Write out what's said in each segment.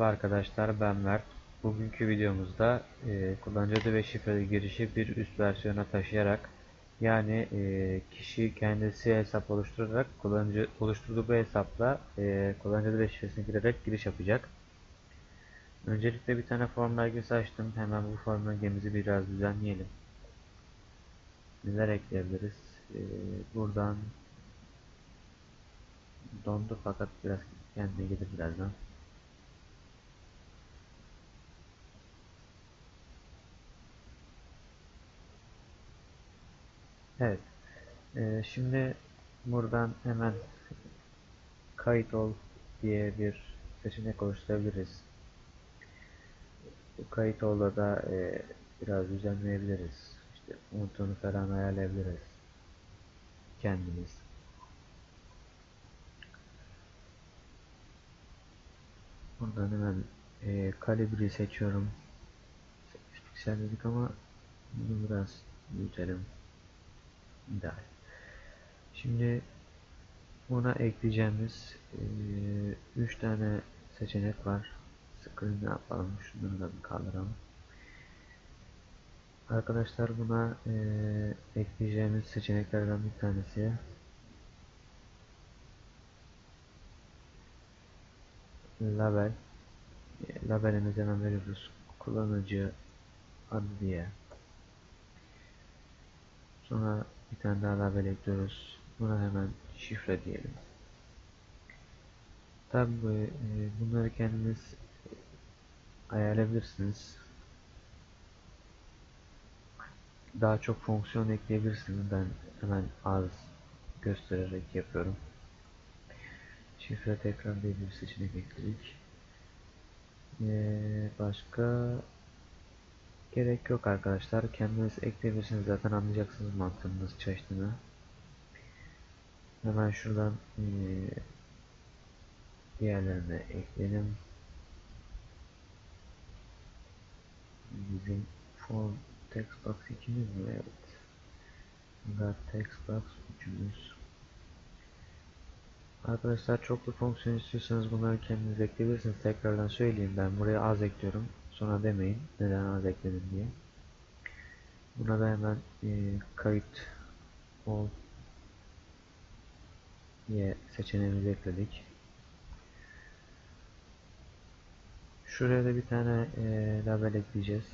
Merhaba arkadaşlar ben Mert. Bugünkü videomuzda e, kullanıcı adı ve şifreli girişi bir üst versiyona taşıyarak yani e, kişi kendisi hesap oluşturarak kullanıcı oluşturduğu bu hesapla e, kullanıcı adı ve şifresini girerek giriş yapacak. Öncelikle bir tane form belgesi açtım. Hemen bu form belgemizi biraz düzenleyelim. Neler ekleyebiliriz? E, buradan dondu fakat biraz kendine gelir birazdan. Evet. Ee, şimdi buradan hemen kayıt ol diye bir seçenek oluşturabiliriz. Bu kayıt ol'da da e, biraz düzenleyebiliriz. İşte fontunu falan ayarlayabiliriz. Kendimiz. Buradan hemen e, kalibri seçiyorum. 8 piksel dedik ama bunu biraz büyütelim. İdeal. Şimdi buna ekleyeceğimiz 3 e, tane seçenek var. Screen yapalım? Şunları da bir kaldıralım. Arkadaşlar buna e, ekleyeceğimiz seçeneklerden bir tanesi label labelimizi hemen veriyoruz kullanıcı adı diye sonra bir tane daha label ekliyoruz buna hemen şifre diyelim. Tabi e, bunları kendiniz ayarlayabilirsiniz. Daha çok fonksiyon ekleyebilirsiniz. Ben hemen az göstererek yapıyorum. Şifre tekrar diye bir seçenek ekledik. Ee, başka gerek yok arkadaşlar. Kendiniz ekleyebilirsiniz. Zaten anlayacaksınız mantığının nasıl çalıştığını. Hemen şuradan ee, diğerlerine ekleyelim. Bizim form text box mi? Evet. Got text box. Arkadaşlar çoklu fonksiyon istiyorsanız bunları kendiniz ekleyebilirsiniz. Tekrardan söyleyeyim ben buraya az ekliyorum. Sonra demeyin neden az ekledim diye. Buna da hemen e, kayıt ol diye seçeneğimizi ekledik. Şuraya da bir tane e, label ekleyeceğiz.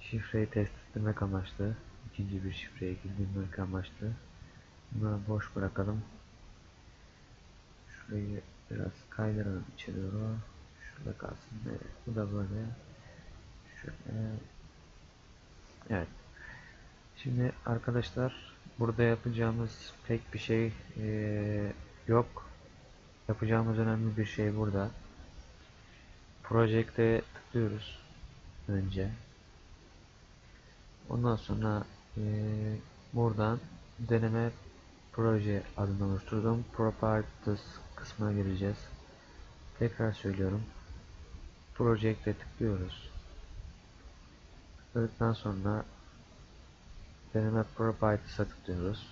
Şifreyi test etmek amaçlı ikinci bir şifreye girdirmek amaçlı. Bunu boş bırakalım. Şurayı biraz kaydıralım içeri doğru. Şurada kalsın. Evet. Bu da böyle. Şöyle. Evet. Şimdi arkadaşlar burada yapacağımız pek bir şey ee, yok. Yapacağımız önemli bir şey burada. Project'e tıklıyoruz önce. Ondan sonra e, buradan deneme proje adını oluşturdum. Properties kısmına gireceğiz. Tekrar söylüyorum. Project'e tıklıyoruz. Tıkladıktan sonra deneme properties'a tıklıyoruz.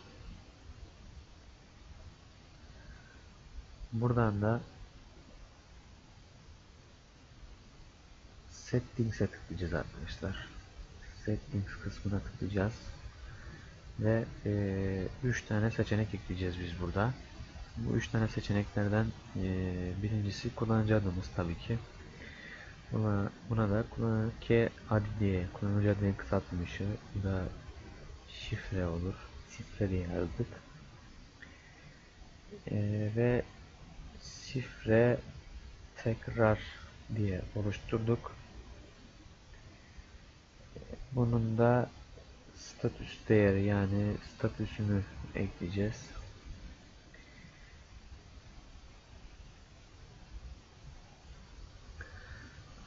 Buradan da settings'e tıklayacağız arkadaşlar settings kısmına tıklayacağız ve 3 e, tane seçenek ekleyeceğiz biz burada bu 3 tane seçeneklerden e, birincisi kullanıcı adımız tabii ki. Buna, buna da kullanıcı adı diye kullanıcı adının kısaltılmışı bu da şifre olur. Şifre diye yazdık. E, ve şifre tekrar diye oluşturduk. Bunun da statüs değeri yani statüsünü ekleyeceğiz.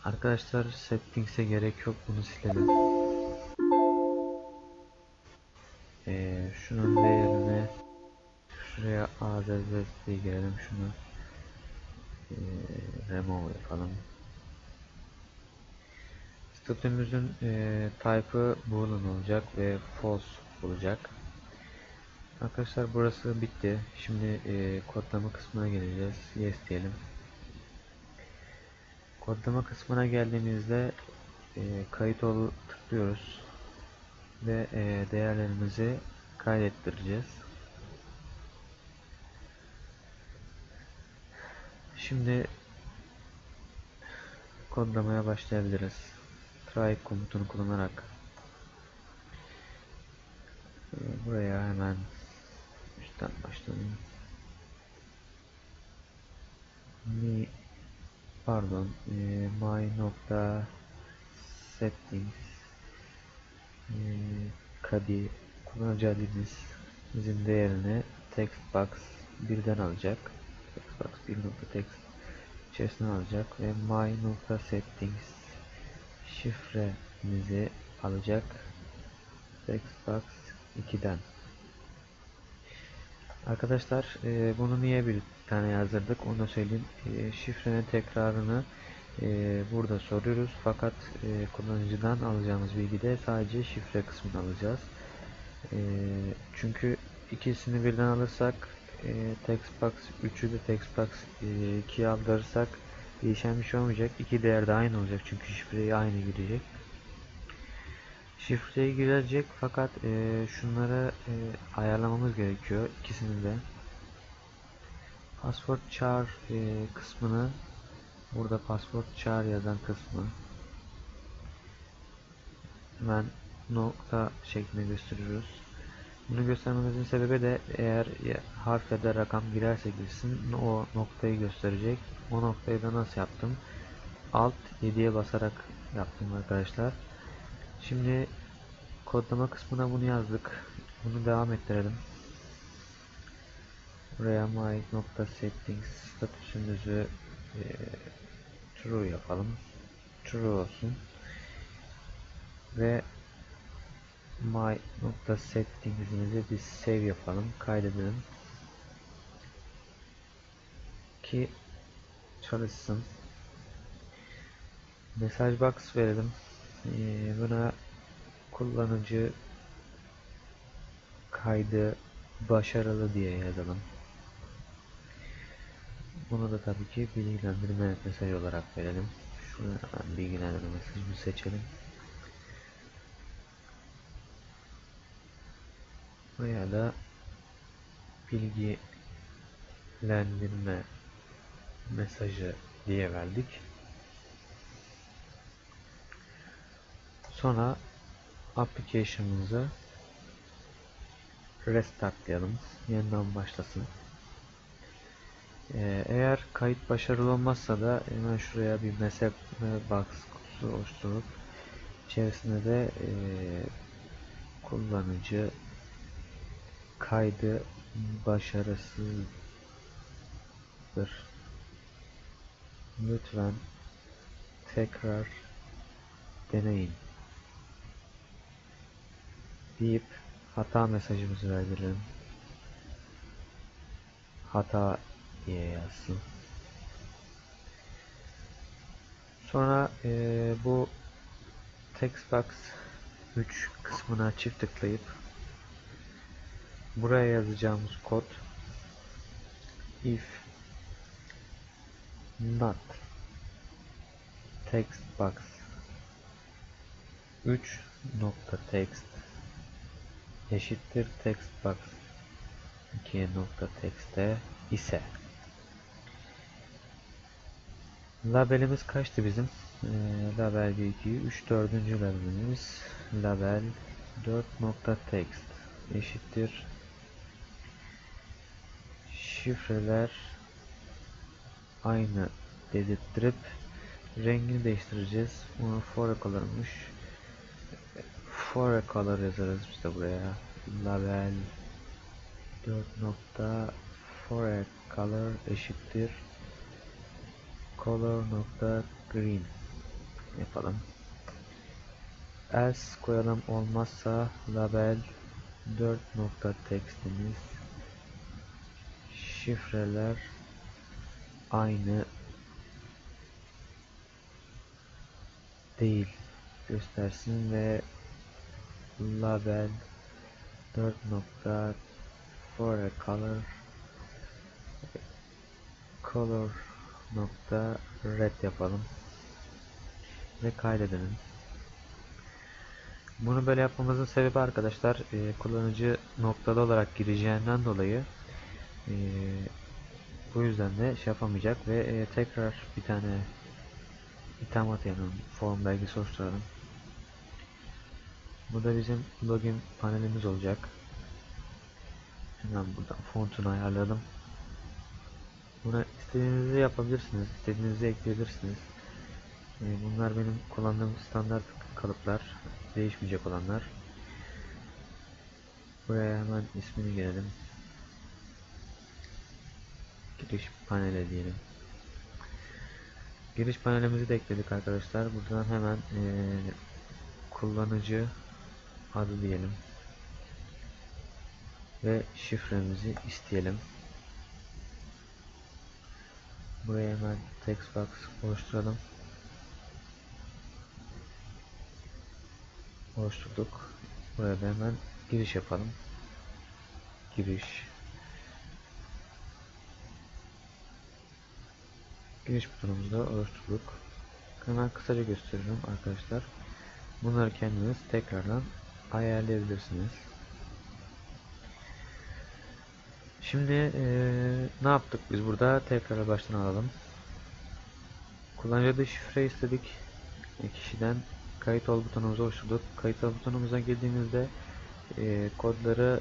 Arkadaşlar settings'e gerek yok bunu silelim. Ee, şunun değerine şuraya AZZ diye girelim şunu ee, remove yapalım. Statümüzün e, type'ı boolean olacak ve false olacak. Arkadaşlar burası bitti. Şimdi e, kodlama kısmına geleceğiz. Yes diyelim. Kodlama kısmına geldiğimizde e, kayıt ol tıklıyoruz ve e, değerlerimizi kaydettireceğiz. Şimdi kodlamaya başlayabiliriz. Try komutunu kullanarak e, buraya hemen üstten başlayalım. Pardon e, my nokta settings e, kadi kullanıcı adımız bizim değerini text box birden alacak. Text box bir nokta text içerisine alacak ve my nokta settings şifremizi alacak. Text box 2'den Arkadaşlar e, bunu niye bir tane yazdırdık onu da söyleyeyim. E, şifrenin tekrarını e, burada soruyoruz fakat e, kullanıcıdan alacağımız bilgide sadece şifre kısmını alacağız. E, çünkü ikisini birden alırsak e, textbox 3'ü de textbox e, 2'ye aldırırsak değişen bir şey olmayacak. İki değer de aynı olacak çünkü şifreyi aynı girecek. Şifreyi girecek fakat e, şunları e, ayarlamamız gerekiyor ikisini de. Password char e, kısmını burada password char yazan kısmı hemen nokta şeklinde gösteriyoruz. Bunu göstermemizin sebebi de eğer harf ya da rakam girerse girsin o noktayı gösterecek. O noktayı da nasıl yaptım? Alt 7'ye basarak yaptım arkadaşlar. Şimdi kodlama kısmına bunu yazdık. Bunu devam ettirelim. Buraya my nokta settings statüsümüzü e, true yapalım. True olsun. Ve my nokta settings'imizi biz save yapalım. Kaydedelim. Ki çalışsın. Mesaj box verelim. Ee, buna kullanıcı kaydı başarılı diye yazalım. Bunu da tabii ki bilgilendirme mesajı olarak verelim. Şunu bilgilendirme mesajını seçelim. Buraya da bilgilendirme mesajı diye verdik. Sonra application'ımızı restartlayalım. Yeniden başlasın. Ee, eğer kayıt başarılı olmazsa da hemen şuraya bir message box kutusu oluşturup içerisinde de e, kullanıcı kaydı başarısızdır. Lütfen tekrar deneyin deyip hata mesajımızı verdirelim. Hata diye yazsın. Sonra e, bu textbox 3 kısmına çift tıklayıp buraya yazacağımız kod if not textbox 3 nokta text eşittir textbox 2 nokta text'e ise labelimiz kaçtı bizim e, label 2 3 4. labelimiz label 4 nokta text eşittir şifreler aynı dedirttirip rengini değiştireceğiz. Bunu for color'mış. For color yazarız biz de buraya. Label 4 nokta for color eşittir color nokta green yapalım. Else koyalım olmazsa label 4 nokta textimiz şifreler aynı değil göstersin ve label 4 nokta color color nokta red yapalım ve kaydedelim. Bunu böyle yapmamızın sebebi arkadaşlar e, kullanıcı noktalı olarak gireceğinden dolayı e, bu yüzden de şey yapamayacak ve e, tekrar bir tane itham atayalım form belgesi oluşturalım. Bu da bizim login panelimiz olacak. Hemen buradan fontunu ayarladım. Buna istediğinizi yapabilirsiniz, istediğinizi ekleyebilirsiniz. E, bunlar benim kullandığım standart kalıplar, değişmeyecek olanlar. Buraya hemen ismini girelim. Giriş paneli diyelim. Giriş panelimizi de ekledik arkadaşlar. Buradan hemen e, kullanıcı adı diyelim. Ve şifremizi isteyelim. Buraya hemen text box oluşturalım. Oluşturduk. Buraya da hemen giriş yapalım. Giriş. Giriş butonumuzu da oluşturduk. Hemen kısaca gösteriyorum arkadaşlar. Bunları kendiniz tekrardan ayarlayabilirsiniz. Şimdi ee, ne yaptık biz burada? Tekrar baştan alalım. Kullanıcı şifre istedik. E, kişiden kayıt ol butonumuzu oluşturduk. Kayıt ol butonumuza girdiğimizde e, kodları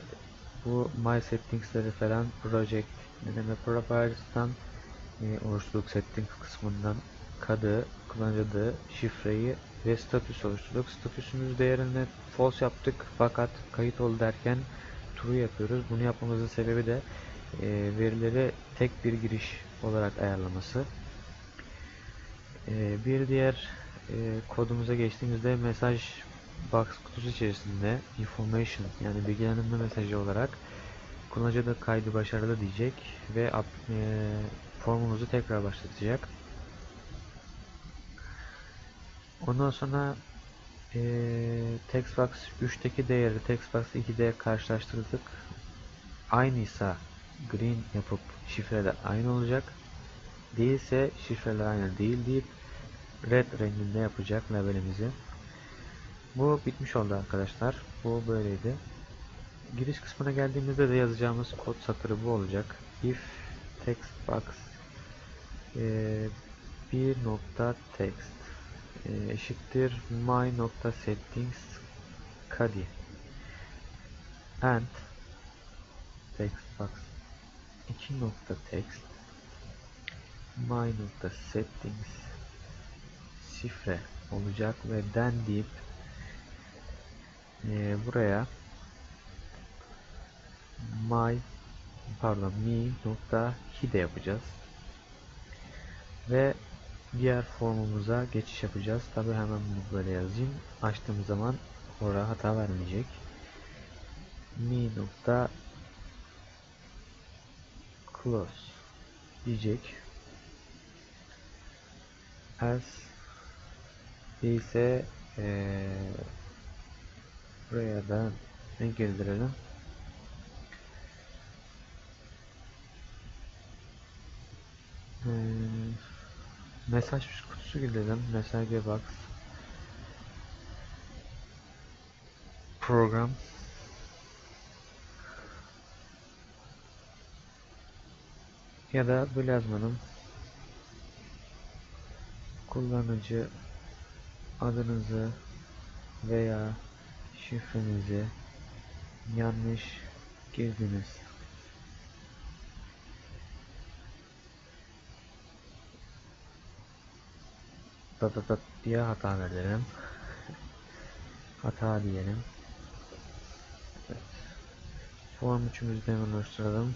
bu My Settings'leri falan Project deneme Proprietories'tan e, oluşturduk settings kısmından kadı, kullanıcı adı, şifreyi ve statüs oluşturduk. Statüsümüz değerini false yaptık fakat kayıt ol derken true yapıyoruz. Bunu yapmamızın sebebi de e, verileri tek bir giriş olarak ayarlaması. E, bir diğer e, kodumuza geçtiğimizde mesaj box kutusu içerisinde information yani bilgilendirme mesajı olarak kullanıcı da kaydı başarılı diyecek ve e, formumuzu tekrar başlatacak. Ondan sonra e, textbox 3'teki değeri textbox 2'de karşılaştırdık. Aynıysa green yapıp şifreler aynı olacak. Değilse şifreler aynı değil deyip red renginde yapacak labelimizi. Bu bitmiş oldu arkadaşlar. Bu böyleydi. Giriş kısmına geldiğimizde de yazacağımız kod satırı bu olacak. If text box e, bir nokta text e, eşittir my nokta settings kadi. And text box. 2 nokta text my nokta settings şifre olacak ve den deyip e, buraya my pardon me nokta hide yapacağız. Ve diğer formumuza geçiş yapacağız. Tabi hemen bunu böyle yazayım. Açtığım zaman oraya hata vermeyecek. Me nokta close diyecek. As ise ee, buraya da ne girdirelim hmm, mesaj kutusu girdirelim mesaj box program. Ya da böyle yazmanın kullanıcı adınızı veya şifrenizi yanlış girdiniz. Da da diye hata verelim. hata diyelim. Evet. Form üçümüzü de hemen oluşturalım.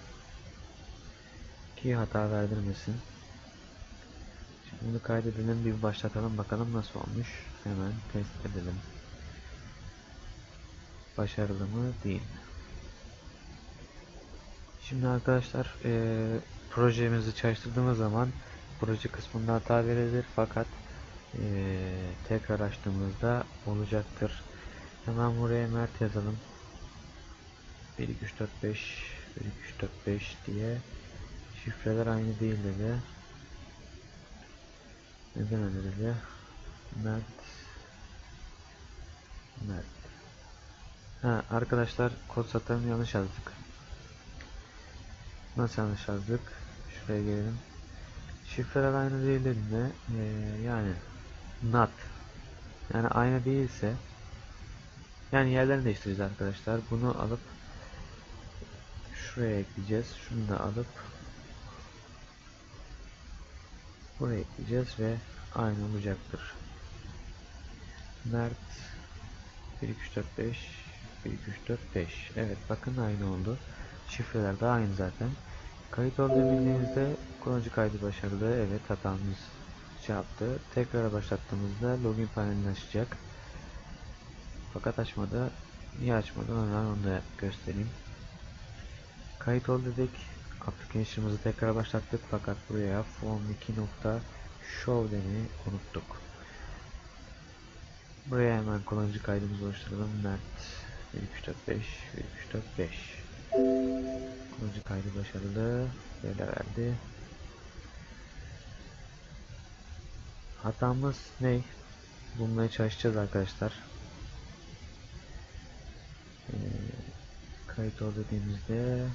Ki hata verdirmesin. Bunu kaydedelim bir başlatalım bakalım nasıl olmuş. Hemen test edelim. Başarılı mı değil mi? Şimdi arkadaşlar e, projemizi çalıştırdığımız zaman proje kısmında hata verilir fakat e, tekrar açtığımızda olacaktır. Hemen buraya Mert yazalım. 1 2 3 4 5 1 2 3 4 5 diye şifreler aynı değil dedi. Neden öyle dedi? Mert Mert Ha arkadaşlar kod satırını yanlış yazdık. Nasıl yanlış yazdık? Şuraya gelelim. Şifreler aynı değil dediğinde ee, yani not yani aynı değilse yani yerlerini değiştireceğiz arkadaşlar. Bunu alıp şuraya ekleyeceğiz. Şunu da alıp buraya ekleyeceğiz ve aynı olacaktır. Mert 1 2 3 4 5 1 2 3 4 5 Evet bakın aynı oldu. Şifreler de aynı zaten. Kayıt olduğunu bildiğinizde kullanıcı kaydı başarılı. Evet hatamız şey yaptı. Tekrar başlattığımızda login panelini açacak. Fakat açmadı. Niye açmadı? Hemen onu da göstereyim. Kayıt ol dedik. Application'ımızı tekrar başlattık fakat buraya form 2.show demeyi unuttuk. Buraya hemen kullanıcı kaydımızı oluşturalım. Mert 1345 1345 Kullanıcı kaydı başarılı. Böyle verdi. Hatamız ne? Bulmaya çalışacağız arkadaşlar. Ee, kayıt ol dediğimizde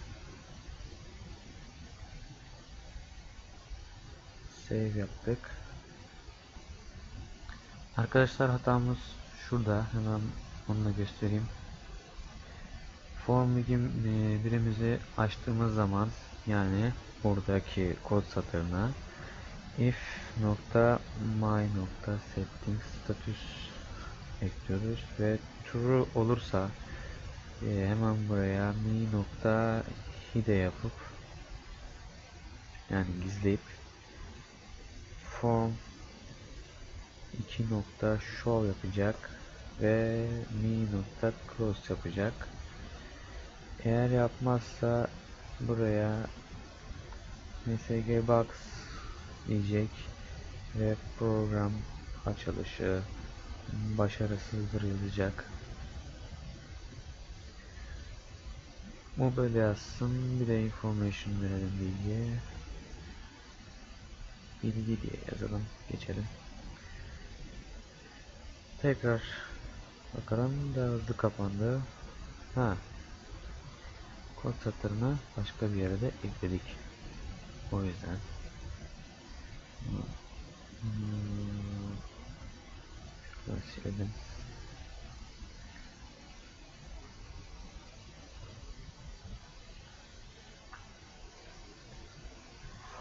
save yaptık. Arkadaşlar hatamız şurada. Hemen onu da göstereyim. Form birimizi açtığımız zaman yani buradaki kod satırına if nokta my nokta setting status ekliyoruz ve true olursa e, hemen buraya mi nokta hide yapıp yani gizleyip form 2 nokta show yapacak ve mi nokta close yapacak. Eğer yapmazsa buraya msg box diyecek ve program açılışı başarısızdır yazacak. Bu böyle yazsın. Bir de information verelim bilgi. Bilgi diye yazalım. Geçelim. Tekrar bakalım da hızlı kapandı. Ha. Kod satırını başka bir yere de ekledik. O yüzden Hmm. Şuradan silelim.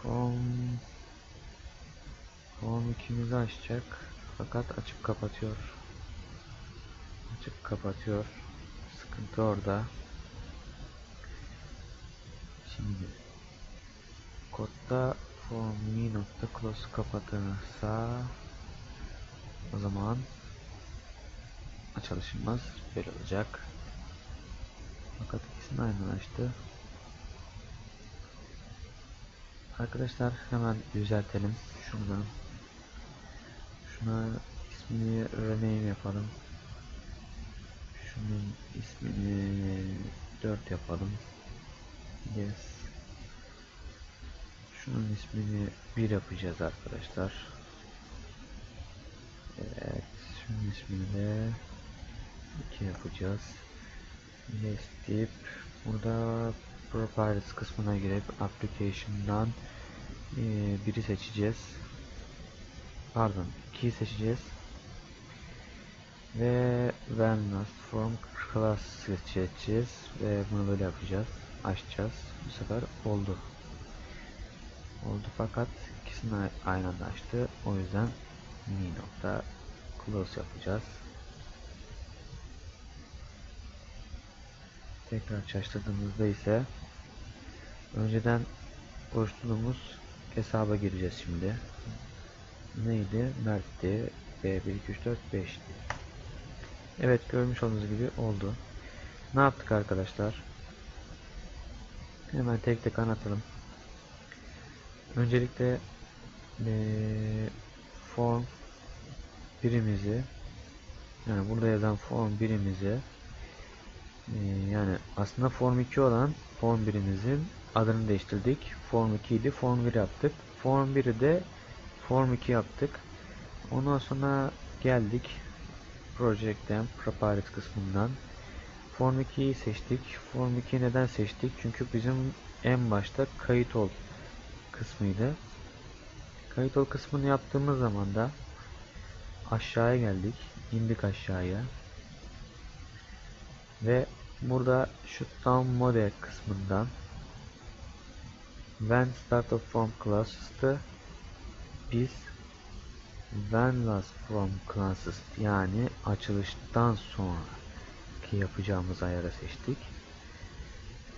Form Form ikimizi açacak. Fakat açıp kapatıyor. Açıp kapatıyor. Sıkıntı orada. Şimdi kodda form mi nokta close kapatılırsa o zaman açılışımız böyle olacak. Fakat ikisini aynı açtı. Arkadaşlar hemen düzeltelim. Şuradan şuna ismini rename yapalım. Şunun ismini 4 yapalım. Yes. Şunun ismini 1 yapacağız arkadaşlar. Evet. Şunun ismini de 2 yapacağız. Yes burada Properties kısmına girip Application'dan e, biri seçeceğiz. Pardon, 2'yi seçeceğiz. Ve last form class seçeceğiz ve bunu böyle yapacağız. Açacağız. Bu sefer oldu oldu fakat ikisini aynı anda açtı. O yüzden mi nokta close yapacağız. Tekrar çalıştırdığımızda ise önceden oluşturduğumuz hesaba gireceğiz şimdi. Neydi? Mert'ti. B1 2 3 4 5'ti. Evet görmüş olduğunuz gibi oldu. Ne yaptık arkadaşlar? Hemen tek tek anlatalım. Öncelikle ee, form birimizi yani burada yazan form birimizi Ee, yani aslında Form 2 olan Form 1'imizin adını değiştirdik. Form 2 idi. Form 1 yaptık. Form 1'i de Form 2 yaptık. Ondan sonra geldik Project'ten Properties kısmından Form 2'yi seçtik. Form 2'yi neden seçtik? Çünkü bizim en başta kayıt ol kısmıydı. Kayıt ol kısmını yaptığımız zaman da aşağıya geldik. indik aşağıya. Ve burada şu down mode kısmından when start of form class'tı biz when last from classes yani açılıştan sonraki yapacağımız ayarı seçtik.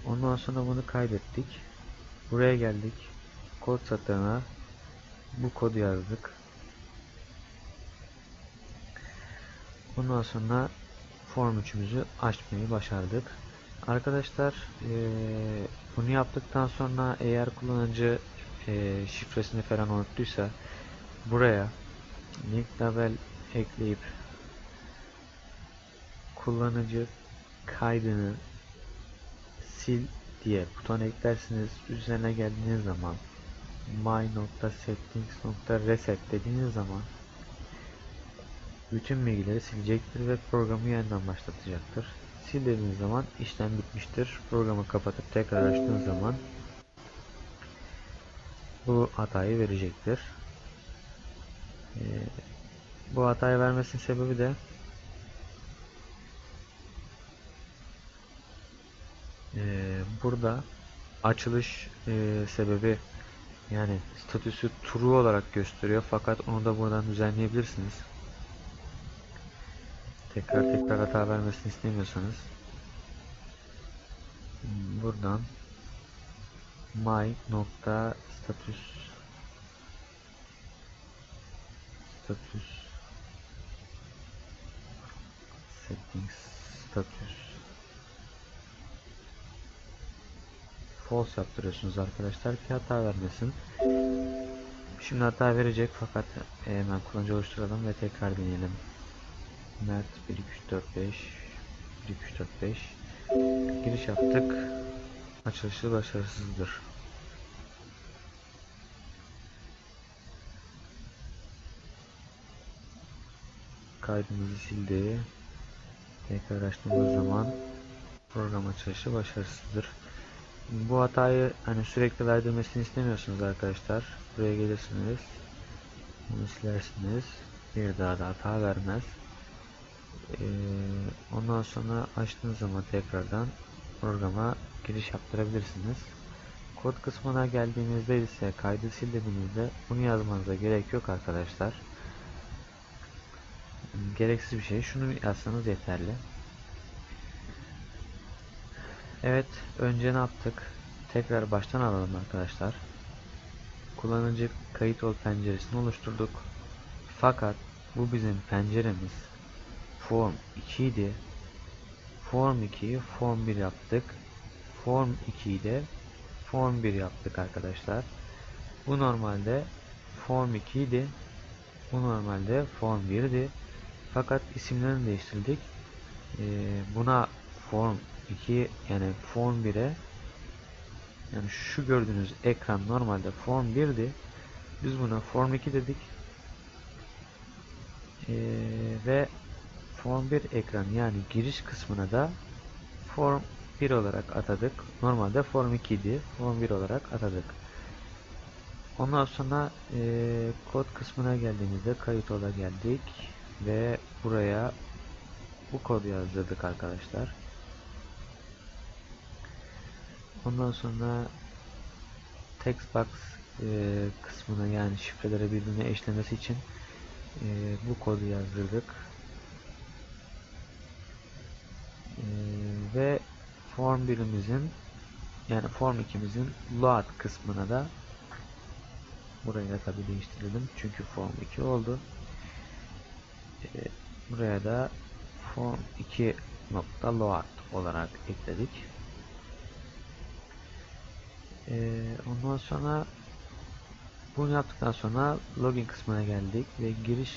Ondan sonra bunu kaydettik. Buraya geldik. Kod satırına bu kodu yazdık. Ondan sonra form 3'ümüzü açmayı başardık. Arkadaşlar ee, bunu yaptıktan sonra eğer kullanıcı ee, şifresini falan unuttuysa buraya link label ekleyip kullanıcı kaydını sil diye buton eklersiniz. Üzerine geldiğiniz zaman my.settings.reset dediğiniz zaman bütün bilgileri silecektir ve programı yeniden başlatacaktır. Sil dediğiniz zaman işlem bitmiştir. Programı kapatıp tekrar açtığınız zaman bu hatayı verecektir. Ee, bu hatayı vermesinin sebebi de ee, burada açılış e, sebebi yani statüsü true olarak gösteriyor fakat onu da buradan düzenleyebilirsiniz. Tekrar tekrar hata vermesini istemiyorsanız buradan my nokta status status settings status false yaptırıyorsunuz arkadaşlar ki hata vermesin. Şimdi hata verecek fakat hemen kullanıcı oluşturalım ve tekrar deneyelim. Mert 1 2 3 4 5 1 2 3 4 5 giriş yaptık. Açılışı başarısızdır. Kaydımızı sildi. Tekrar açtığımız zaman program açılışı başarısızdır. Bu hatayı hani sürekli verdirmesini istemiyorsunuz arkadaşlar. Buraya gelirsiniz. Bunu silersiniz. Bir daha da hata vermez. Ee, ondan sonra açtığınız zaman tekrardan programa giriş yaptırabilirsiniz. Kod kısmına geldiğinizde ise kaydı sil dediğinizde bunu yazmanıza gerek yok arkadaşlar. Gereksiz bir şey. Şunu yazsanız yeterli. Evet, önce ne yaptık? Tekrar baştan alalım arkadaşlar. Kullanıcı kayıt ol penceresini oluşturduk. Fakat bu bizim penceremiz Form 2 idi. Form 2'yi Form 1 yaptık. Form 2'yi de Form 1 yaptık arkadaşlar. Bu normalde Form 2 idi. Bu normalde Form 1'di. Fakat isimlerini değiştirdik. Ee, buna Form 2 yani Form 1'e yani şu gördüğünüz ekran normalde Form 1'di. Biz buna Form 2 dedik. Ee, ve Form 1 ekran yani giriş kısmına da Form 1 olarak atadık. Normalde Form 2 idi. Form 1 olarak atadık. Ondan sonra e, kod kısmına geldiğimizde kayıt ola geldik ve buraya bu kodu yazdırdık arkadaşlar. Ondan sonra text box e, kısmına yani şifreleri birbirine eşlemesi için e, bu kodu yazdırdık. E, ve form birimizin yani form 2'mizin load kısmına da burayı da tabi değiştirelim çünkü form 2 oldu. Buraya da form 2 nokta load olarak ekledik. Ee, ondan sonra bunu yaptıktan sonra login kısmına geldik ve giriş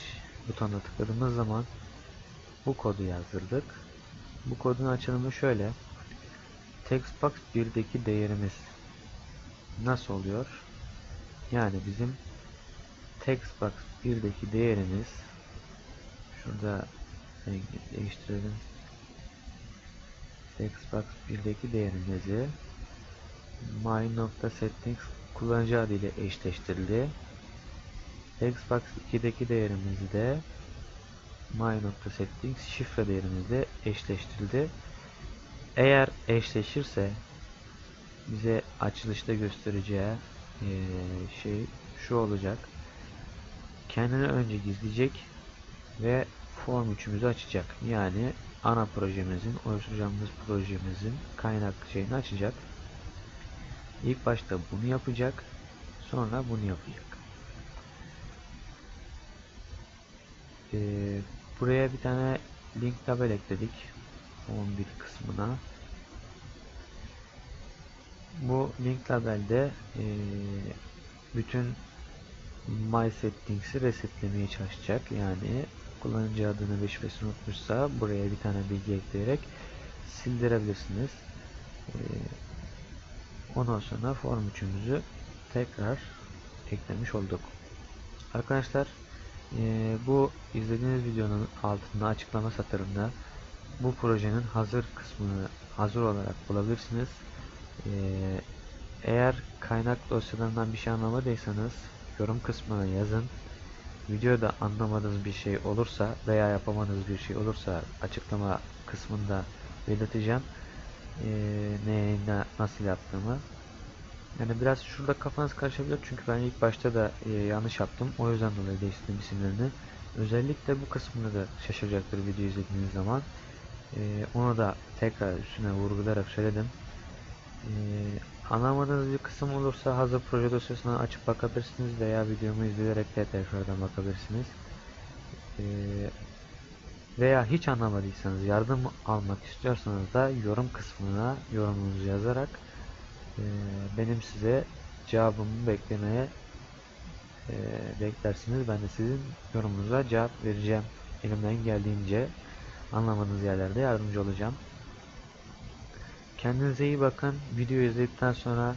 butonuna tıkladığımız zaman bu kodu yazdırdık Bu kodun açılımı şöyle. Textbox 1'deki değerimiz nasıl oluyor? Yani bizim Textbox 1'deki değerimiz şurada değiştirelim. Textbox 1'deki değerimizi my.settings kullanıcı adı ile eşleştirildi. Xbox 2'deki değerimizi de my.settings şifre değerimizle eşleştirildi. Eğer eşleşirse bize açılışta göstereceği e, şey şu olacak. Kendini önce gizleyecek ve form 3'ümüzü açacak. Yani ana projemizin, oluşturacağımız projemizin kaynak şeyini açacak. İlk başta bunu yapacak. Sonra bunu yapacak. Ee, buraya bir tane link tabel ekledik. 11 kısmına. Bu link labelde e, bütün My Settings'i resetlemeye çalışacak. Yani kullanıcı adını ve şifresini unutmuşsa buraya bir tane bilgi ekleyerek sildirebilirsiniz. E, ondan sonra form 3'ümüzü tekrar eklemiş olduk. Arkadaşlar e, bu izlediğiniz videonun altında açıklama satırında bu projenin hazır kısmını hazır olarak bulabilirsiniz. Ee, eğer kaynak dosyalarından bir şey anlamadıysanız yorum kısmına yazın. Videoda anlamadığınız bir şey olursa veya yapamadığınız bir şey olursa açıklama kısmında belirteceğim. Ee, ne, nasıl yaptığımı. Yani biraz şurada kafanız karışabilir çünkü ben ilk başta da e, yanlış yaptım. O yüzden dolayı değiştirdim isimlerini. Özellikle bu kısmını da şaşıracaktır video izlediğiniz zaman. Ee, onu da tekrar üstüne vurgulayarak söyledim. Ee, anlamadığınız bir kısım olursa hazır proje dosyasına açıp bakabilirsiniz veya videomu izleyerek de tekrardan bakabilirsiniz. Ee, veya hiç anlamadıysanız yardım almak istiyorsanız da yorum kısmına yorumunuzu yazarak e, benim size cevabımı beklemeye e, beklersiniz. Ben de sizin yorumunuza cevap vereceğim. Elimden geldiğince anlamadığınız yerlerde yardımcı olacağım. Kendinize iyi bakın. Video izledikten sonra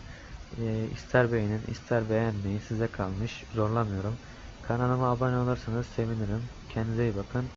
e, ister beğenin ister beğenmeyin size kalmış. Zorlamıyorum. Kanalıma abone olursanız sevinirim. Kendinize iyi bakın.